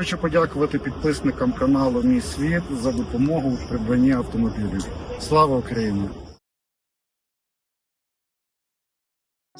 Хочу подякувати підписникам каналу Мій світ за допомогу в придбанні автомобілів. Слава Україні!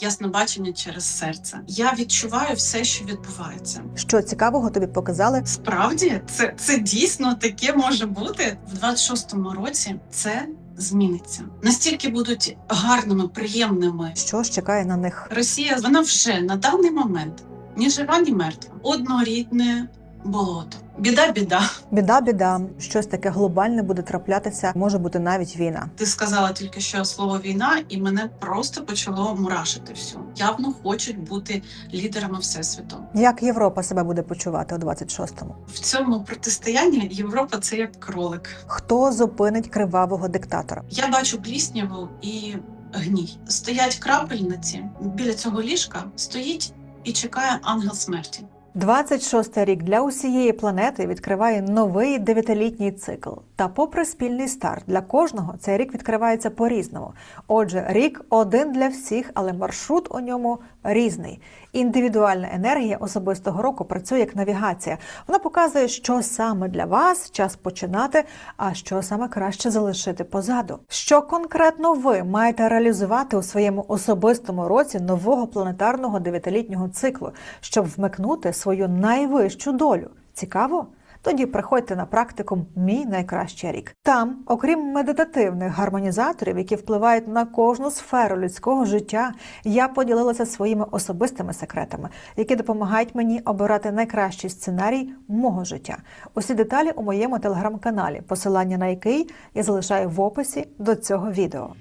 Яснобачення через серце. Я відчуваю все, що відбувається. Що цікавого тобі показали? Справді, це, це дійсно таке може бути в 26-му році. Це зміниться. Настільки будуть гарними, приємними. Що ж чекає на них? Росія вона вже на даний момент ні жива, ні мертва. Однорідне болото. Біда, біда. Біда, біда, щось таке глобальне буде траплятися. Може бути навіть війна. Ти сказала тільки що слово війна, і мене просто почало мурашити всю. Явно хочуть бути лідерами всесвіту. Як Європа себе буде почувати у 26-му? В цьому протистоянні Європа це як кролик. Хто зупинить кривавого диктатора? Я бачу плісняву і гній. Стоять крапельниці біля цього ліжка, стоїть і чекає ангел смерті. 26-й рік для усієї планети відкриває новий дев'ятилітній цикл. Та, попри спільний старт, для кожного цей рік відкривається по-різному. Отже, рік один для всіх, але маршрут у ньому різний. Індивідуальна енергія особистого року працює як навігація. Вона показує, що саме для вас час починати, а що саме краще залишити позаду. Що конкретно ви маєте реалізувати у своєму особистому році нового планетарного дев'ятилітнього циклу, щоб вмикнути свою найвищу долю. Цікаво? Тоді приходьте на практикум Мій найкращий рік. Там, окрім медитативних гармонізаторів, які впливають на кожну сферу людського життя, я поділилася своїми особистими секретами, які допомагають мені обирати найкращий сценарій мого життя. Усі деталі у моєму телеграм-каналі, посилання на який я залишаю в описі до цього відео.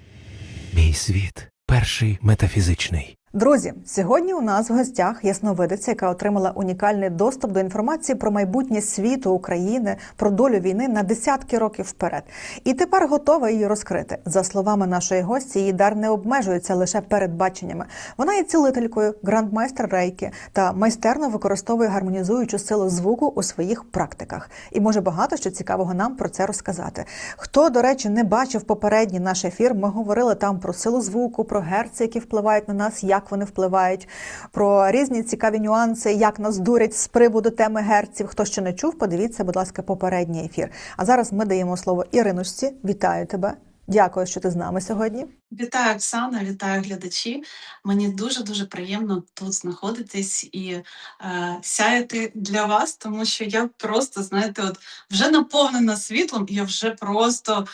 Мій світ перший метафізичний. Друзі, сьогодні у нас в гостях ясновидиця, яка отримала унікальний доступ до інформації про майбутнє світу України, про долю війни на десятки років вперед. І тепер готова її розкрити. За словами нашої гості, її дар не обмежується лише передбаченнями. Вона є цілителькою, грандмайстер рейки та майстерно використовує гармонізуючу силу звуку у своїх практиках. І може багато що цікавого нам про це розказати. Хто, до речі, не бачив попередній наш ефір, ми говорили там про силу звуку, про герці, які впливають на нас, як вони впливають, про різні цікаві нюанси, як нас дурять з приводу теми герців. Хто ще не чув, подивіться, будь ласка, попередній ефір. А зараз ми даємо слово Іринушці. Вітаю тебе. Дякую, що ти з нами сьогодні. Вітаю, Оксана, вітаю глядачі. Мені дуже дуже приємно тут знаходитись і е, сяяти для вас, тому що я просто, знаєте, от вже наповнена світлом, і я вже просто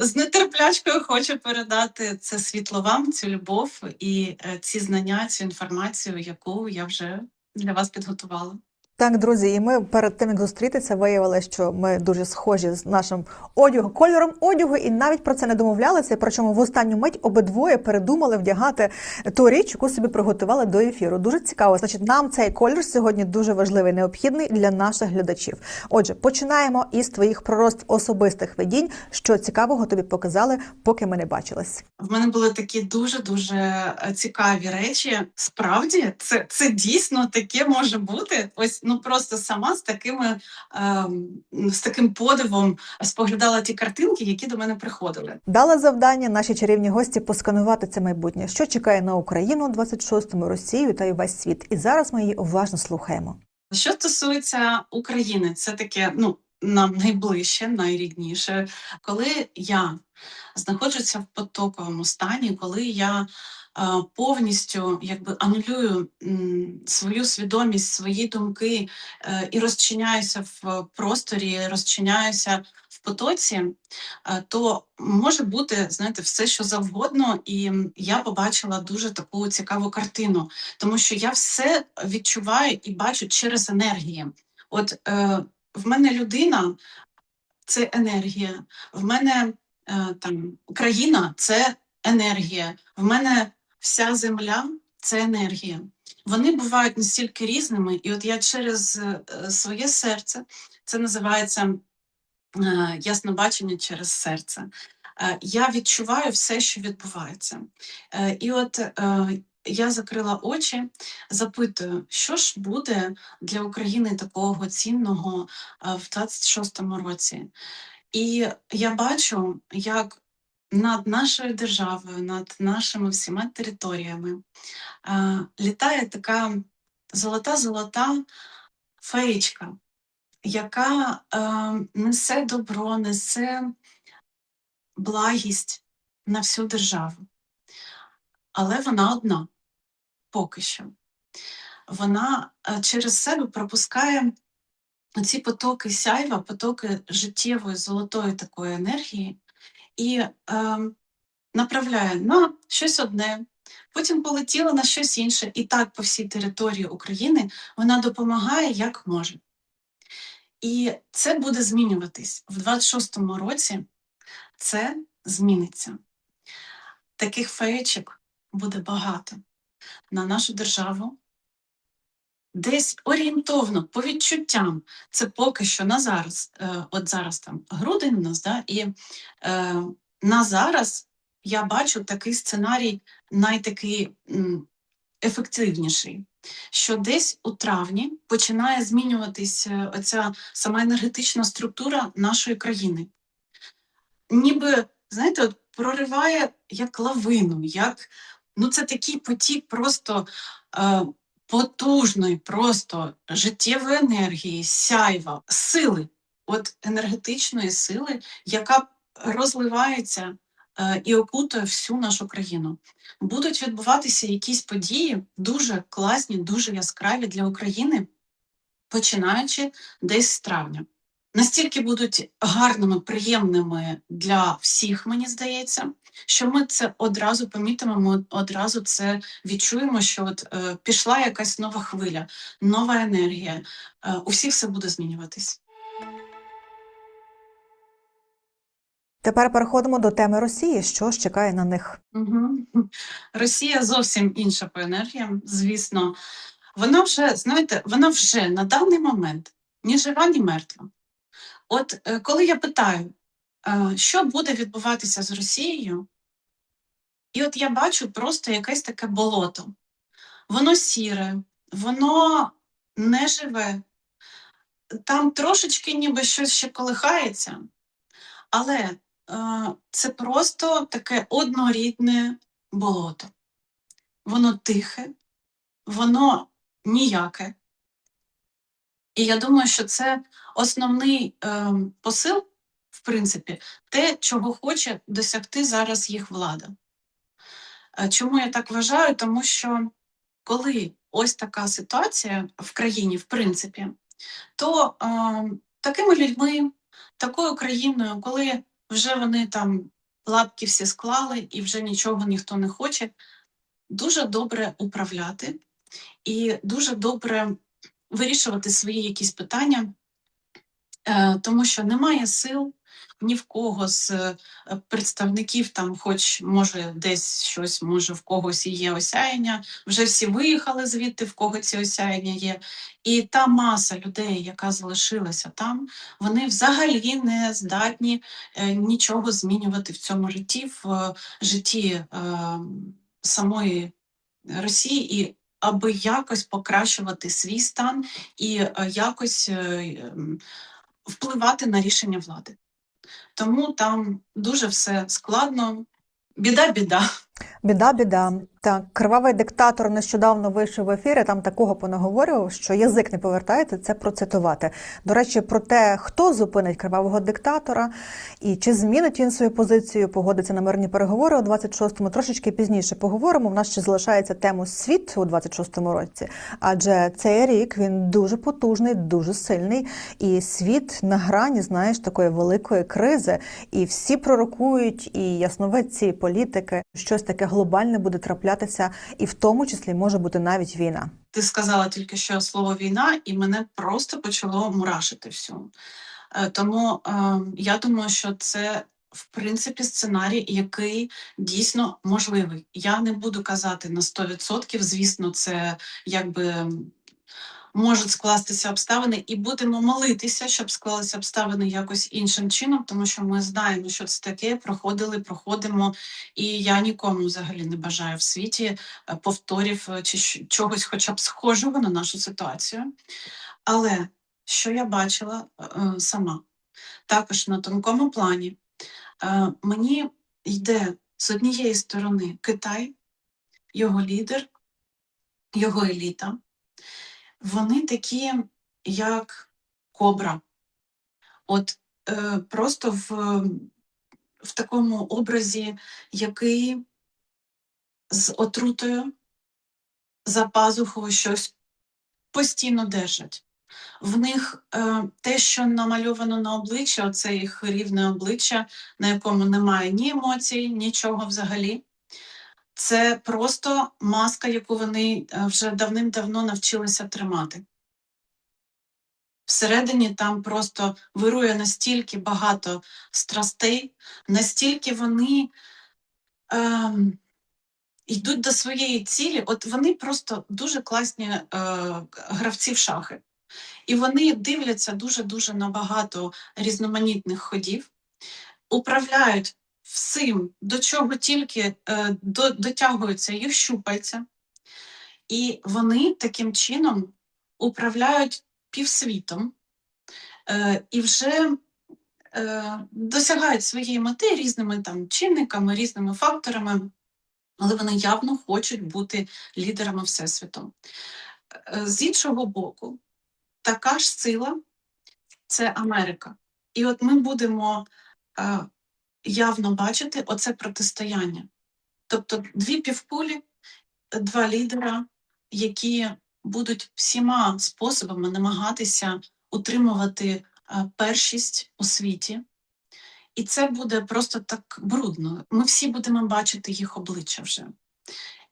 з нетерплячкою хочу передати це світло вам, цю любов і е, ці знання, цю інформацію, яку я вже для вас підготувала. Так, друзі, і ми перед тим як зустрітися, виявили, що ми дуже схожі з нашим одягом, кольором одягу, і навіть про це не домовлялися. Причому в останню мить обидвоє передумали вдягати ту річ, яку собі приготували до ефіру. Дуже цікаво. Значить, нам цей колір сьогодні дуже важливий, необхідний для наших глядачів. Отже, починаємо із твоїх пророст особистих видінь. Що цікавого тобі показали, поки ми не бачились. В мене були такі дуже дуже цікаві речі. Справді, це, це дійсно таке може бути. Ось ну просто сама з такими ем, з таким подивом споглядала ті картинки, які до мене приходили. Дала завдання нашій чарівні гості посканувати це майбутнє, що чекає на Україну у 26-му, Росію та й весь світ. І зараз ми її уважно слухаємо. Що стосується України, це таке ну нам найближче, найрідніше. Коли я знаходжуся в потоковому стані, коли я повністю якби анулюю свою свідомість, свої думки е, і розчиняюся в просторі, розчиняюся в потоці, е, то може бути знаєте, все, що завгодно, і я побачила дуже таку цікаву картину, тому що я все відчуваю і бачу через енергії. От е, в мене людина це енергія, в мене е, там країна це енергія, в мене вся земля це енергія. Вони бувають настільки різними, і от я через е, своє серце це називається е, яснобачення через серце. Е, Я відчуваю все, що відбувається. І от я закрила очі, запитую, що ж буде для України такого цінного в 26-му році. І я бачу, як над нашою державою, над нашими всіма територіями літає така золота-золота феєчка. яка е, несе добро, несе благість на всю державу. Але вона одна поки що. Вона е, через себе пропускає ці потоки сяйва, потоки життєвої золотої такої енергії і е, направляє на щось одне, потім полетіла на щось інше, і так по всій території України вона допомагає як може. І це буде змінюватись в 26-му році. Це зміниться. Таких феєчок буде багато на нашу державу. Десь орієнтовно, по відчуттям, це поки що на зараз, е, от зараз там грудень у нас, да, і е, на зараз я бачу такий сценарій найтакий ефективніший, що десь у травні починає змінюватись е, оця сама енергетична структура нашої країни. Ніби, знаєте, от прориває як лавину, як ну це такий потік просто е, потужної, просто життєвої енергії, сяйва, сили, от енергетичної сили, яка розливається е, і окутує всю нашу країну. Будуть відбуватися якісь події дуже класні, дуже яскраві для України, починаючи десь з травня. Настільки будуть гарними, приємними для всіх, мені здається, що ми це одразу помітимо, ми одразу це відчуємо, що от е, пішла якась нова хвиля, нова енергія. Е, у всіх все буде змінюватись. Тепер переходимо до теми Росії. Що ж чекає на них? Угу. Росія зовсім інша по енергіям, звісно. Вона вже, знаєте, вона вже на даний момент ні жива, ні мертва. От е, коли я питаю, е, що буде відбуватися з Росією, і от я бачу просто якесь таке болото. Воно сіре, воно не живе, там трошечки ніби щось ще колихається, але е, це просто таке однорідне болото. Воно тихе, воно ніяке. І я думаю, що це основний е, посил, в принципі, те, чого хоче досягти зараз їх влада. Е, Чому я так вважаю? Тому що коли ось така ситуація в країні, в принципі, то е, такими людьми, такою країною, коли вже вони там лапки всі склали і вже нічого ніхто не хоче, дуже добре управляти і дуже добре вирішувати свої якісь питання, е, тому що немає сил ні в кого з е, представників, там, хоч може десь щось, може в когось і є осяяння, вже всі виїхали звідти, в кого ці осяяння є. І та маса людей, яка залишилася там, вони взагалі не здатні е, нічого змінювати в цьому житті, в житті самої Росії, і аби якось покращувати свій стан і е, якось е, ем, впливати на рішення влади. Тому там дуже все складно. Біда, біда. Біда, біда. Так, кривавий диктатор нещодавно вийшов в ефір, і там такого понаговорював, що язик не повертається це процитувати. До речі, про те, хто зупинить кривавого диктатора і чи змінить він свою позицію, погодиться на мирні переговори у 26-му. Трошечки пізніше поговоримо. У нас ще залишається тему світ у 26-му році, адже цей рік він дуже потужний, дуже сильний, і світ на грані, знаєш, такої великої кризи. І всі пророкують, і ясновидці, і політики, щось таке глобальне буде траплятися, і в тому числі може бути навіть війна. Ти сказала тільки що слово війна, і мене просто почало мурашити всю. Е, Тому е, я думаю, що це в принципі сценарій, який дійсно можливий. Я не буду казати на 100%, звісно, це якби можуть скластися обставини, і будемо молитися, щоб склалися обставини якось іншим чином, тому що ми знаємо, що це таке, проходили, проходимо, і я нікому взагалі не бажаю в світі е, повторів е, чи чогось, хоча б схожого на нашу ситуацію. Але що я бачила е, сама, також на тонкому плані, е, мені йде з однієї сторони Китай, його лідер, його еліта. Вони такі, як кобра. От е, просто в, в такому образі, який з отрутою за пазухою щось постійно держать. В них е, те, що намальовано на обличчя, оце їх рівне обличчя, на якому немає ні емоцій, нічого взагалі. Це просто маска, яку вони е, вже давним-давно навчилися тримати. Всередині там просто вирує настільки багато страстей, настільки вони ем, йдуть до своєї цілі. От вони просто дуже класні е, гравці в шахи. І вони дивляться дуже-дуже на багато різноманітних ходів, управляють всім, до чого тільки е, до, дотягуються їх щупальця, і вони таким чином управляють півсвітом е, і вже е, досягають своєї мети різними там чинниками, різними факторами, але вони явно хочуть бути лідерами Всесвіту. Е, З іншого боку, така ж сила це Америка. І от ми будемо е, явно бачити оце протистояння. Тобто дві півкулі, два лідера, які будуть всіма способами намагатися утримувати е, першість у світі. І це буде просто так брудно. Ми всі будемо бачити їх обличчя вже.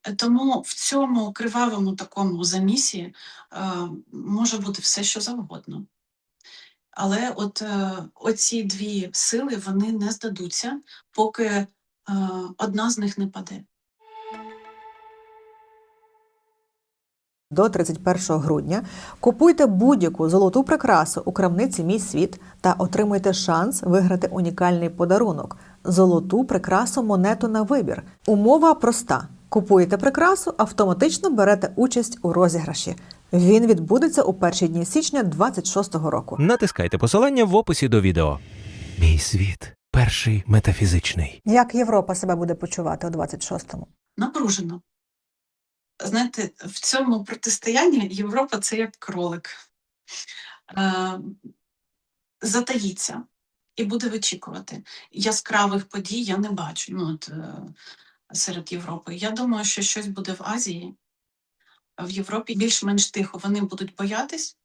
Е, Тому в цьому кривавому такому замісі е, може бути все, що завгодно. Але от е, оці дві сили вони не здадуться, поки е, одна з них не паде. До 31 грудня купуйте будь-яку золоту прикрасу у крамниці Мій світ та отримуйте шанс виграти унікальний подарунок золоту прикрасу монету на вибір. Умова проста: купуєте прикрасу, автоматично берете участь у розіграші. Він відбудеться у перші дні січня 26-го року. Натискайте посилання в описі до відео. Мій світ перший метафізичний. Як Європа себе буде почувати у 26-му? Напружено. Знаєте, в цьому протистоянні Європа це як кролик. Е, затаїться і буде вичікувати. Яскравих подій я не бачу ну, от, е, серед Європи. Я думаю, що щось буде в Азії. В Європі більш-менш тихо. Вони будуть боятись,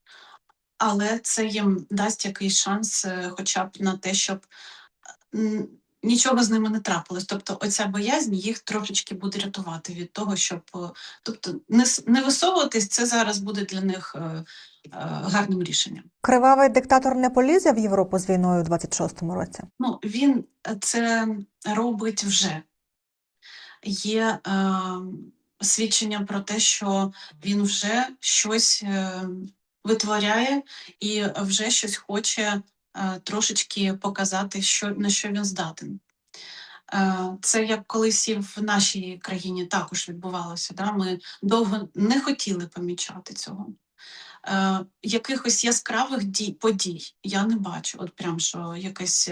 але це їм дасть якийсь шанс, е, хоча б на те, щоб нічого з ними не трапилось. Тобто, оця боязнь їх трошечки буде рятувати від того, щоб е, тобто не, не висовуватись, це зараз буде для них е, е, гарним рішенням. Кривавий диктатор не полізе в Європу з війною у 26-му році. Ну, він е, це робить вже. Є е, свідчення про те, що він вже щось е, витворяє і вже щось хоче е, трошечки показати, що, на що він здатен. Е, Це як колись і в нашій країні також відбувалося. Да? Ми довго не хотіли помічати цього. Е, якихось яскравих дій, подій я не бачу. От прям що якесь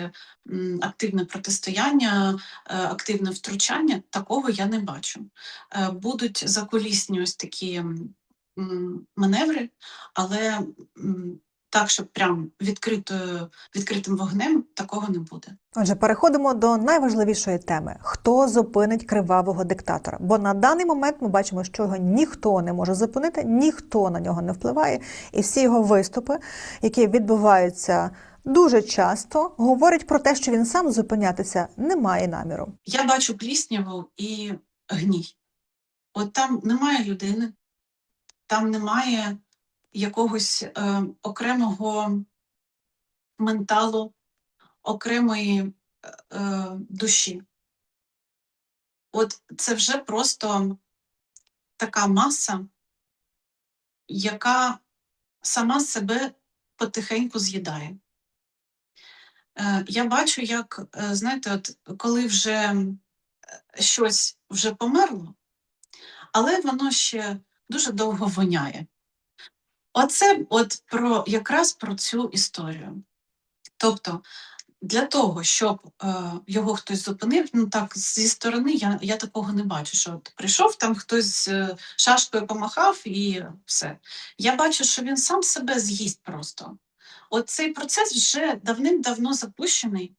м, активне протистояння, е, активне втручання, такого я не бачу. Е, будуть закулісні ось такі м, маневри, але м, так, щоб прям відкритою, відкритим вогнем, такого не буде. Отже, переходимо до найважливішої теми: хто зупинить кривавого диктатора? Бо на даний момент ми бачимо, що його ніхто не може зупинити, ніхто на нього не впливає, і всі його виступи, які відбуваються дуже часто, говорять про те, що він сам зупинятися не має наміру. Я бачу плісняву і гній. От там немає людини, там немає якогось е, окремого менталу, окремої е, е, душі. От це вже просто така маса, яка сама себе потихеньку з'їдає. Е, я бачу, як, е, знаєте, от коли вже е, щось вже померло, але воно ще дуже довго воняє. Оце от про якраз про цю історію. Тобто, для того, щоб е, його хтось зупинив, ну так зі сторони я, я такого не бачу. Що от прийшов там хтось е, шашкою помахав і все. Я бачу, що він сам себе з'їсть просто. от цей процес вже давним-давно запущений,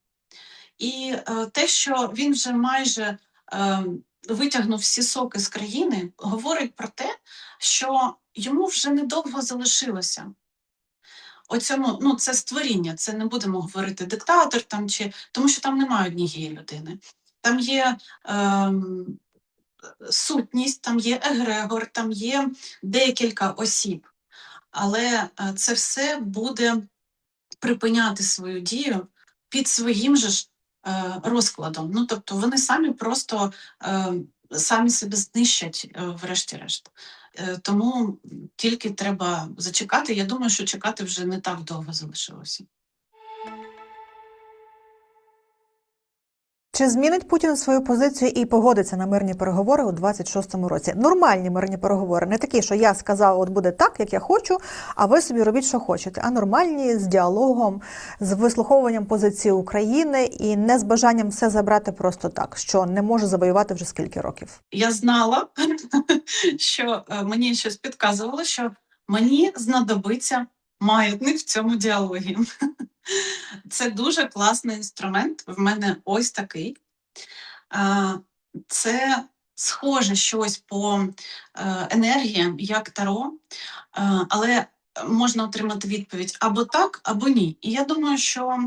і е, те, що він вже майже е, витягнув всі соки з країни, говорить про те, що йому вже недовго залишилося. Оцьому, ну, це створіння, це не будемо говорити диктатор там чи тому, що там немає однієї людини. Там є ем, сутність, там є егрегор, там є декілька осіб, але е, це все буде припиняти свою дію під своїм же ж е, розкладом. Ну тобто вони самі просто е, самі себе знищать, е, врешті-решт. Е, тому тільки треба зачекати. Я думаю, що чекати вже не так довго залишилося. Чи змінить Путін свою позицію і погодиться на мирні переговори у 26-му році? Нормальні мирні переговори, не такі, що я сказав, от буде так, як я хочу, а ви собі робіть, що хочете. А нормальні з діалогом, з вислуховуванням позиції України і не з бажанням все забрати просто так, що не може завоювати вже скільки років. Я знала, що е, мені щось підказувало, що мені знадобиться маятник в цьому діалогі. Це дуже класний інструмент. В мене ось такий. Це схоже щось по е, енергіям, як таро, але можна отримати відповідь або так, або ні. І я думаю, що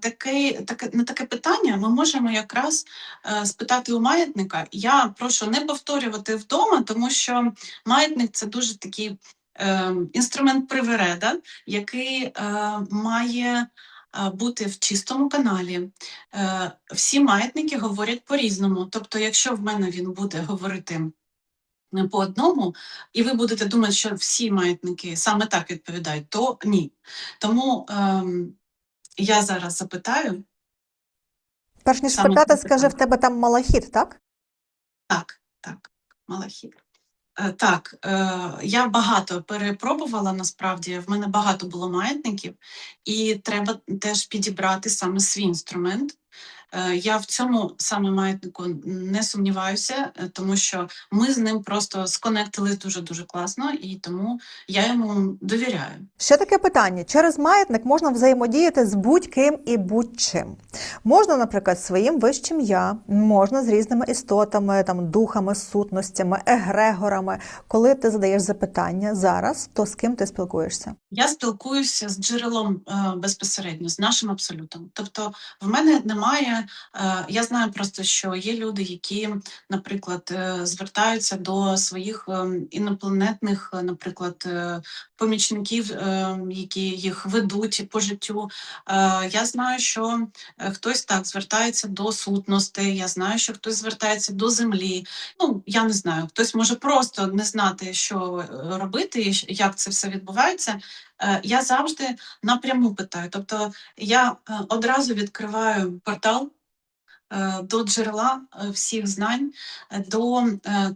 таке, таке, на таке питання ми можемо якраз е, спитати у маятника. Я прошу не повторювати вдома, тому що маятник це дуже такий інструмент привереда, який е, має е, бути в чистому каналі. Е, всі маятники говорять по-різному. Тобто, якщо в мене він буде говорити по одному, і ви будете думати, що всі маятники саме так відповідають, то ні. Тому ем, я зараз запитаю. Перш ніж Саме спитати, скажи, в тебе там малахіт, так? Так, так, Малахіт. Е, Так, е, я багато перепробувала насправді. В мене багато було маятників, і треба теж підібрати саме свій інструмент. Е, Я в цьому саме маятнику не сумніваюся, е, тому що ми з ним просто сконектились дуже дуже класно, і тому я йому довіряю. Ще таке питання: через маятник можна взаємодіяти з будь-ким і будь-чим. Можна, наприклад, своїм вищим я, можна з різними істотами, там духами, сутностями, егрегорами. Коли ти задаєш запитання зараз, то з ким ти спілкуєшся? Я спілкуюся з джерелом е, безпосередньо, з нашим абсолютом. Тобто, в мене немає. Е, я знаю просто, що є люди, які, наприклад, е, звертаються до своїх е, інопланетних, е, наприклад, помічників, е, які їх ведуть по життю. Е, я знаю, що е, хтось так звертається до сутностей. Я знаю, що хтось звертається до землі. Ну я не знаю, хтось може просто не знати, що е, робити, і як це все відбувається. Я завжди напряму питаю. Тобто я одразу відкриваю портал до джерела всіх знань, до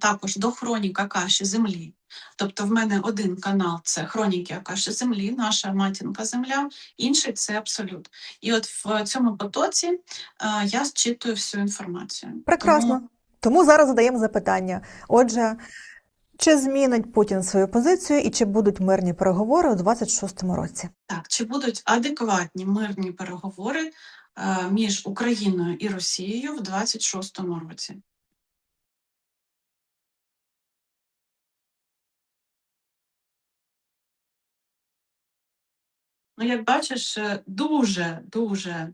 також до хроніка Акаші Землі. Тобто, в мене один канал це хроніки Акаші Землі, наша матінка Земля, інший це абсолют. І от в цьому потоці е, я зчитую всю інформацію. Прекрасно. Тому Тому зараз задаємо запитання. Отже, чи змінить Путін свою позицію і чи будуть мирні переговори у 26-му році? Так, чи будуть адекватні мирні переговори е, між Україною і Росією в 26-му році? Ну, як бачиш, е, дуже дуже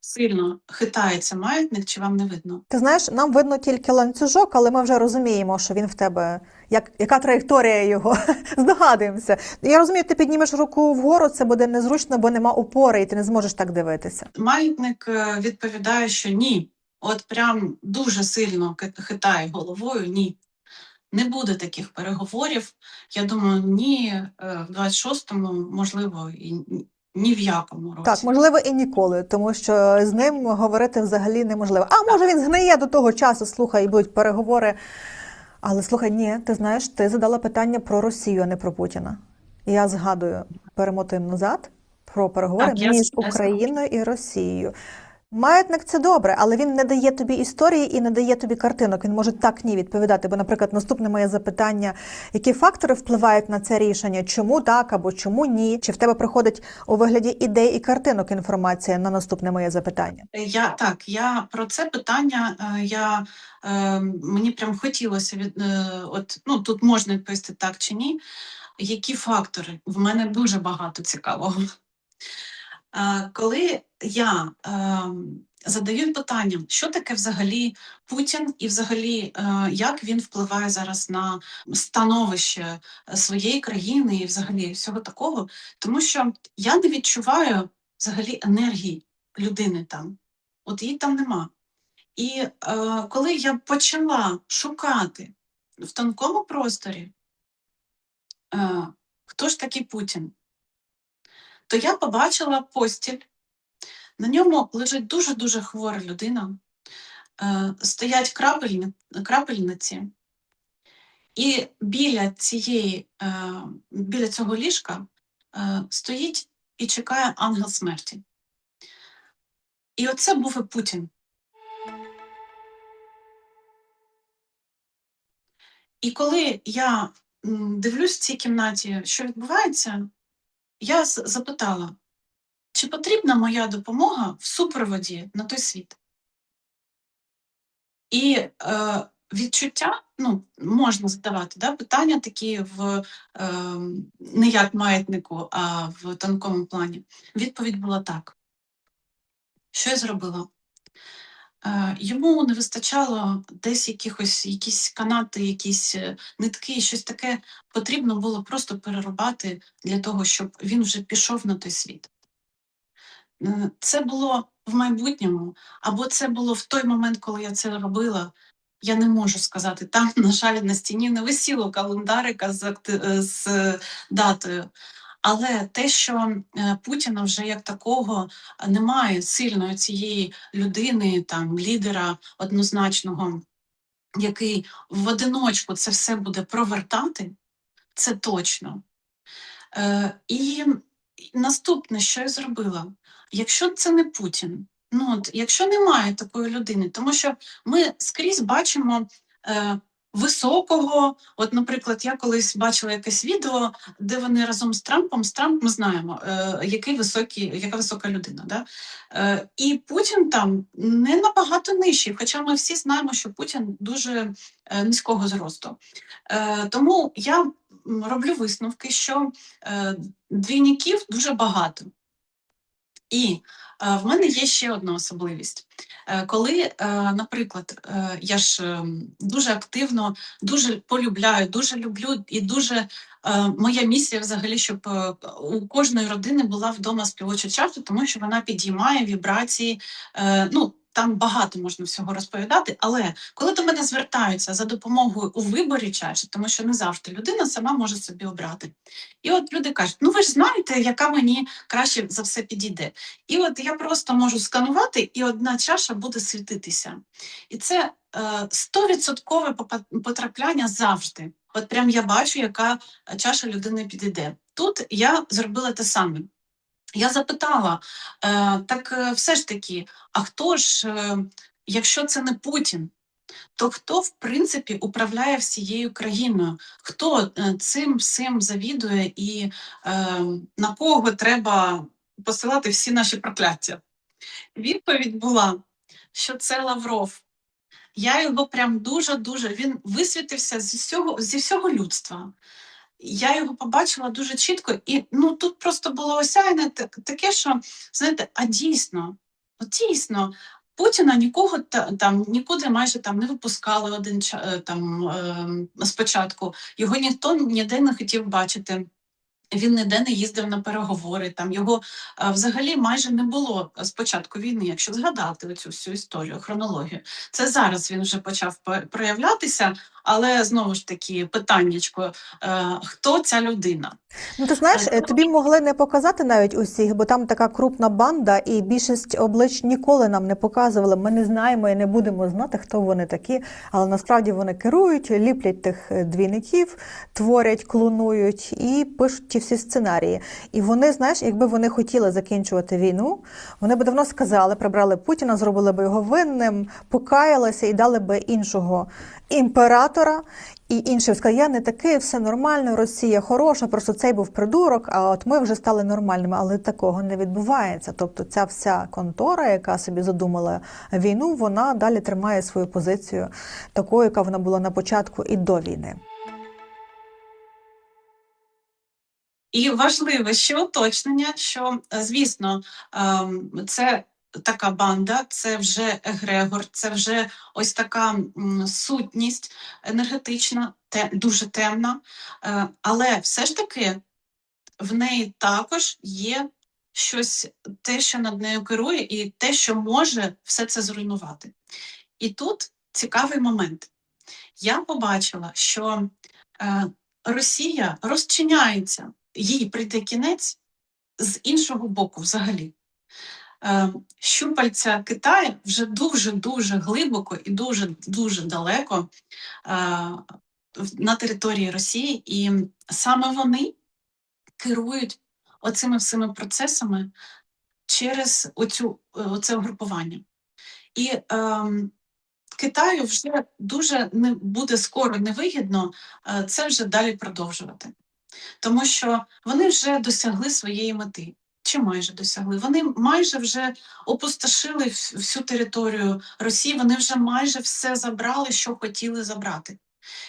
сильно хитається маятник, чи вам не видно? Ти знаєш, нам видно тільки ланцюжок, але ми вже розуміємо, що він в тебе, як, яка траєкторія його. Здогадуємося. Я розумію, ти піднімеш руку вгору, це буде незручно, бо нема опори, і ти не зможеш так дивитися. Маятник е, відповідає, що ні. От прям дуже сильно хитає головою. Ні. Не буде таких переговорів. Я думаю, ні е, в 26-му, можливо, і ні- в якому році. Так, можливо, і ніколи, тому що з ним говорити взагалі неможливо. А може він згниє до того часу, слухай, і будуть переговори. Але слухай, ні, ти знаєш, ти задала питання про Росію, а не про Путіна. Я згадую, перемотуємо назад про переговори Так, між Україною і Росією. Маятник це добре, але він не дає тобі історії і не дає тобі картинок. Він може так ні відповідати. Бо, наприклад, наступне моє запитання: які фактори впливають на це рішення? Чому так або чому ні? Чи в тебе приходить у вигляді ідей і картинок інформація на наступне моє запитання? Я так, я про це питання. е, Я е, мені прям хотілося від е, от ну тут можна відповісти так чи ні. Які фактори? В мене дуже багато цікавого. Е, Коли я е, задаю питання, що таке взагалі Путін, і взагалі е, як він впливає зараз на становище своєї країни і взагалі всього такого, тому що я не відчуваю взагалі енергії людини там. От її там нема. І коли я почала шукати в тонкому просторі, хто ж такий Путін, то я побачила постіль. На ньому лежить дуже-дуже хвора людина, е, стоять крапельни, крапельниці, і біля, цієї, е, біля цього ліжка е, стоїть і чекає ангел смерті. І оце був і Путін. І коли я дивлюсь в цій кімнаті, що відбувається, я запитала, чи потрібна моя допомога в супроводі на той світ? І е, відчуття, ну, можна задавати да, питання такі в е, не як маятнику, а в тонкому плані. Відповідь була так. Що я зробила? Е, Йому не вистачало десь якихось якісь канати, якісь е, нитки, щось таке потрібно було просто перерубати для того, щоб він вже пішов на той світ. Це було в майбутньому, або це було в той момент, коли я це робила. Я не можу сказати. Там, на жаль, на стіні не висіло календарика з, з датою. Але те, що е, Путіна вже як такого немає сильної цієї людини, там лідера однозначного, який в одиночку це все буде провертати, це точно. Е, і наступне, що я зробила, якщо це не Путін, ну от якщо немає такої людини, тому що ми скрізь бачимо. Е, Високого, от, наприклад, я колись бачила якесь відео, де вони разом з Трампом, з Трамп ми знаємо, е, який високий, яка висока людина. Да? Е, і Путін там не набагато нижчий, хоча ми всі знаємо, що Путін дуже е, низького зросту. Е, тому я роблю висновки, що е, двійників дуже багато. І е, в мене є ще одна особливість. Е, коли, е, наприклад, е, я ж дуже активно, дуже полюбляю, дуже люблю і дуже моя місія взагалі, щоб у кожної родини була вдома співоча чашка, тому що вона підіймає вібрації. Ну, там багато можна всього розповідати, але коли до мене звертаються за допомогою у виборі чаші, тому що не завжди людина сама може собі обрати. І от люди кажуть: ну ви ж знаєте, яка мені краще за все підійде. І от я просто можу сканувати, і одна чаша буде світитися. І це е, стовідсоткове потрапляння завжди. От прям я бачу, яка чаша людини підійде. Тут я зробила те саме. Я запитала, е, так е, все ж таки, а хто ж, е, якщо це не Путін, то хто в принципі управляє всією країною? Хто цим всім завідує і на кого треба посилати всі наші прокляття? Відповідь була, що це Лавров. Я його прям дуже-дуже він висвітився зі всього, зі всього людства. Я його побачила дуже чітко, і ну тут просто було осяяне таке, що знаєте, а дійсно, от дійсно, Путіна нікого там нікуди майже там не випускали один е, там е, спочатку. Його ніхто ніде не хотів бачити. Він ніде не їздив на переговори. Там його е, взагалі майже не було з початку війни, якщо згадати оцю всю історію, хронологію. Це зараз він вже почав проявлятися, але знову ж таки питаннячко, е, хто ця людина? Ну, ти знаєш, е, тобі могли не показати навіть усіх, бо там така крупна банда, і більшість облич ніколи нам не показували. Ми не знаємо і не будемо знати, хто вони такі. Але насправді вони керують, ліплять тих двійників, творять, клонують і пишуть інші всі сценарії. І вони, знаєш, якби вони хотіли закінчувати війну, вони б давно сказали, прибрали Путіна, зробили б його винним, покаялися і дали би іншого імператора. І інші б сказали, я не такий, все нормально, Росія хороша, просто цей був придурок, а от ми вже стали нормальними. Але такого не відбувається. Тобто ця вся контора, яка собі задумала війну, вона далі тримає свою позицію такою, яка вона була на початку і до війни. І важливе ще уточнення, що е, звісно, ем, це така банда, це вже егрегор, це вже ось така сутність енергетична, дуже темна. Е, Але все ж таки в неї також є щось, те, що над нею керує, і те, що може все це зруйнувати. І тут цікавий момент. Я побачила, що е, Росія розчиняється, їй прийде кінець з іншого боку взагалі. Е, щупальця Китаю вже дуже-дуже глибоко і дуже-дуже далеко е, на території Росії, і саме вони керують оцими всіми процесами через оцю, е, оце угрупування. І ем, Китаю вже дуже не буде скоро невигідно це вже далі продовжувати, тому що вони вже досягли своєї мети. Чи майже досягли? Вони майже вже опустошили всю територію Росії, вони вже майже все забрали, що хотіли забрати.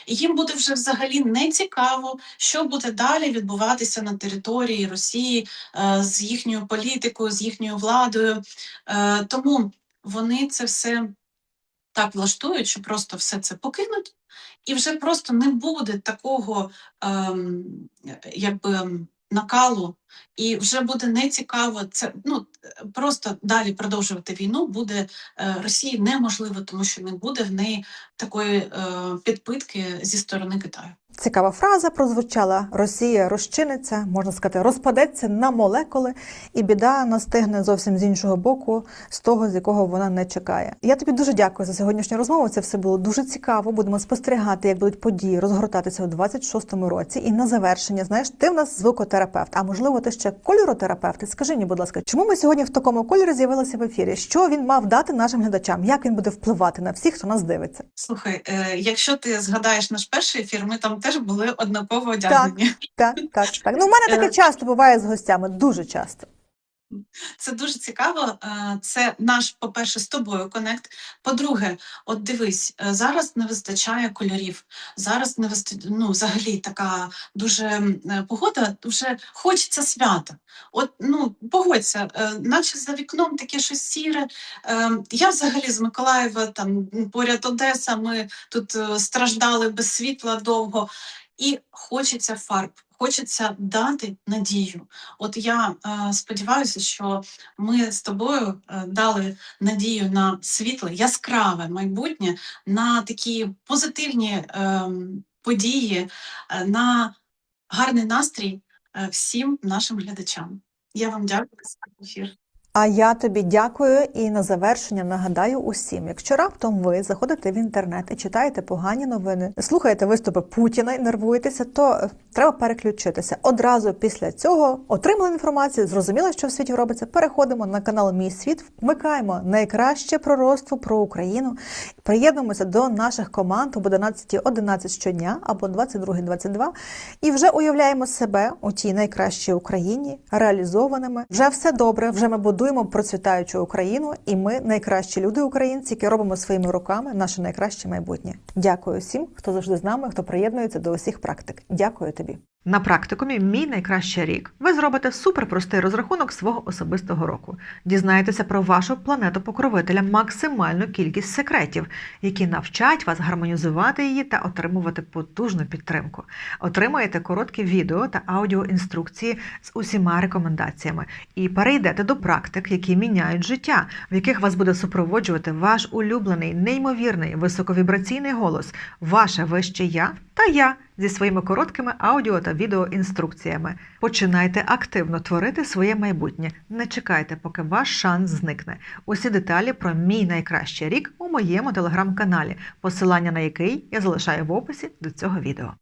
І їм буде вже взагалі не цікаво, що буде далі відбуватися на території Росії е, з їхньою політикою, з їхньою владою. Е, тому вони це все так влаштують, що просто все це покинуть, і вже просто не буде такого ем, якби накалу, і вже буде нецікаво це. Ну просто далі продовжувати війну буде е, Росії неможливо, тому що не буде в неї такої е, підпитки зі сторони Китаю. Цікава фраза прозвучала: Росія розчиниться, можна сказати, розпадеться на молекули, і біда настигне зовсім з іншого боку, з того, з якого вона не чекає. Я тобі дуже дякую за сьогоднішню розмову. Це все було дуже цікаво. Будемо спостерігати, як будуть події розгортатися у 26-му році. І на завершення, знаєш, ти в нас звукотерапевт, а можливо, ти ще кольоротерапевт. Скажи мені, будь ласка, чому ми сьогодні в такому кольорі з'явилася в ефірі? Що він мав дати нашим глядачам? Як він буде впливати на всіх, хто нас дивиться? Слухай, е, якщо ти згадаєш наш перший ефір, ми там теж були однаково одягнені. Так, так, так. Ну, в мене таке Е. часто буває з гостями, дуже часто. Це дуже цікаво. Е, Це наш, по-перше, з тобою конект. По-друге, от дивись, е, зараз не вистачає кольорів. Зараз не вистачає, ну, взагалі така дуже е, погода, вже хочеться свята. От, ну, погодься, наче за вікном таке щось сіре. Я взагалі з Миколаєва, там поряд Одеса, ми тут страждали без світла довго. І хочеться фарб, хочеться дати надію. От я е, сподіваюся, що ми з тобою е, дали надію на світле, яскраве майбутнє, на такі позитивні е, події, на гарний настрій е, всім нашим глядачам. Я вам дякую за ефір. А я тобі дякую і на завершення нагадаю усім, якщо раптом ви заходите в інтернет і читаєте погані новини, слухаєте виступи Путіна і нервуєтеся, то е, треба переключитися. Одразу після цього отримали інформацію, зрозуміли, що в світі робиться. Переходимо на канал Мій світ, вмикаємо найкраще пророцтво про Україну, приєднуємося до наших команд об 11.11 щодня або 22.22 і вже уявляємо себе у тій найкращій Україні, реалізованими. Вже все добре, вже ми будуємо процвітаючу Україну, і ми найкращі люди українці, які робимо своїми руками наше найкраще майбутнє. Дякую всім, хто завжди з нами, хто приєднується до усіх практик. Дякую тобі. На практикумі Мій найкращий рік. Ви зробите суперпростий розрахунок свого особистого року. Дізнаєтеся про вашу планету покровителя максимальну кількість секретів, які навчать вас гармонізувати її та отримувати потужну підтримку. Отримаєте короткі відео та аудіоінструкції з усіма рекомендаціями і перейдете до практик, які міняють життя, в яких вас буде супроводжувати ваш улюблений, неймовірний, високовібраційний голос, ваше вище я та я зі своїми короткими аудіо та відеоінструкціями. Починайте активно творити своє майбутнє. Не чекайте, поки ваш шанс зникне. Усі деталі про мій найкращий рік у моєму телеграм-каналі, посилання на який я залишаю в описі до цього відео.